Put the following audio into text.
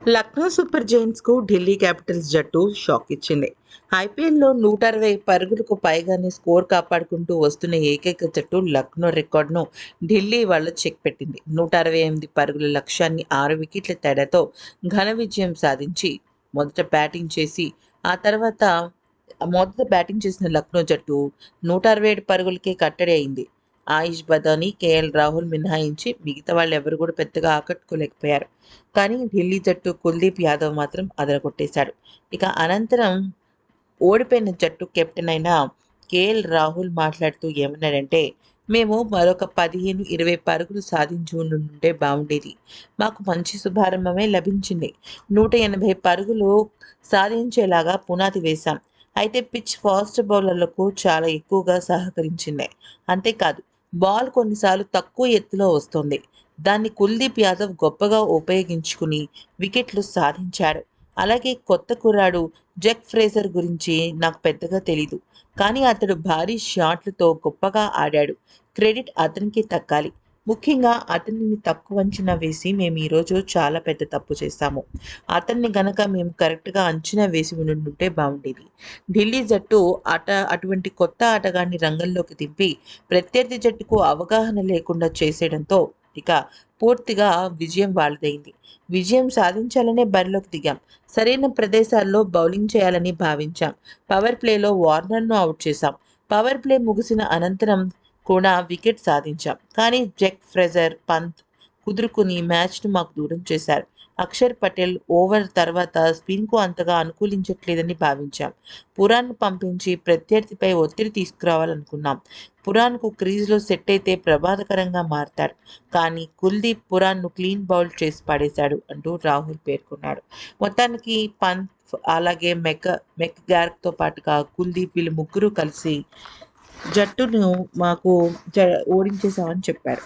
Lucknow super జైంట్స్కు Delhi Capitals జట్టు shock ఇచ్చింది. ఐపీఎల్లో నూట అరవై పరుగులకు పైగానే స్కోర్ కాపాడుకుంటూ వస్తున్న ఏకైక జట్టు లక్నో రికార్డును ఢిల్లీ వాళ్ళు చెక్ పెట్టింది. నూట అరవై ఎనిమిది పరుగుల లక్ష్యాన్ని ఆరు వికెట్ల తేడాతో ఘన విజయం సాధించి మొదట బ్యాటింగ్ చేసి ఆ తర్వాత మొదట బ్యాటింగ్ చేసిన లక్నో జట్టు నూట అరవై ఏడు పరుగులకే కట్టడి అయింది. ఆయుష్ బదాని కేఎల్ రాహుల్ మినహాయించి మిగతా వాళ్ళు ఎవరు కూడా పెద్దగా ఆకట్టుకోలేకపోయారు. కానీ ఢిల్లీ జట్టు కుల్దీప్ యాదవ్ మాత్రం అదరగొట్టేశాడు. ఇక అనంతరం ఓడిపోయిన జట్టు కెప్టెన్ అయిన కేఎల్ రాహుల్ మాట్లాడుతూ ఏమన్నాడంటే మేము మరొక పదిహేను ఇరవై పరుగులు సాధించి ఉండుంటే బాగుండేది. మాకు మంచి శుభారంభమే లభించింది. నూట ఎనభై పరుగులు సాధించేలాగా పునాది వేశాం. అయితే పిచ్ ఫాస్ట్ బౌలర్లకు చాలా ఎక్కువగా సహకరించింది. అంతేకాదు బాల్ కొన్నిసార్లు తక్కువ ఎత్తులో వస్తుంది. దాన్ని కుల్దీప్ యాదవ్ గొప్పగా ఉపయోగించుకుని వికెట్లు సాధించాడు. అలాగే కొత్త కుర్రాడు జెక్ ఫ్రేజర్ గురించి నాకు పెద్దగా తెలీదు. కానీ అతడు భారీ షాట్లతో గొప్పగా ఆడాడు. క్రెడిట్ అతనికి దక్కాలి ముఖ్యంగా అతనిని తక్కువ అంచనా వేసి మేము ఈరోజు చాలా పెద్ద తప్పు చేశాము. అతన్ని గనక మేము కరెక్ట్గా అంచనా వేసి ఉండుంటే బాగుండేది ఢిల్లీ జట్టు ఆట అటువంటి కొత్త ఆటగాన్ని రంగంలోకి దింపి ప్రత్యర్థి జట్టుకు అవగాహన లేకుండా చేసేయడంతో ఇక పూర్తిగా విజయం వాళ్ళదైంది. విజయం సాధించాలనే బరిలోకి దిగాం. సరైన ప్రదేశాల్లో బౌలింగ్ చేయాలని భావించాం. పవర్ ప్లేలో వార్నర్ను అవుట్ చేశాం. పవర్ ప్లే ముగిసిన అనంతరం కూడా వికెట్ సాధించాం. కానీ జెక్ ఫ్రెజర్ పంత్ కుదురుకుని మ్యాచ్ను మాకు దూరం చేశారు. అక్షర్ పటేల్ ఓవర్ తర్వాత స్పిన్కు అంతగా అనుకూలించట్లేదని భావించాం. పురాణ్ పంపించి ప్రత్యర్థిపై ఒత్తిడి తీసుకురావాలనుకున్నాం. పురాణ్కు క్రీజ్లో సెట్ అయితే ప్రమాదకరంగా మారతాడు. కానీ కుల్దీప్ పురాణ్ను క్లీన్ బౌల్ చేసి పడేశాడు అంటూ రాహుల్ పేర్కొన్నాడు. మొత్తానికి పంత్ అలాగే మెక్ మెక్ గ్యార్క్తో పాటుగా కుల్దీప్ వీళ్ళు ముగ్గురు కలిసి జట్టును మాకు జ ఓడించేశామని చెప్పారు.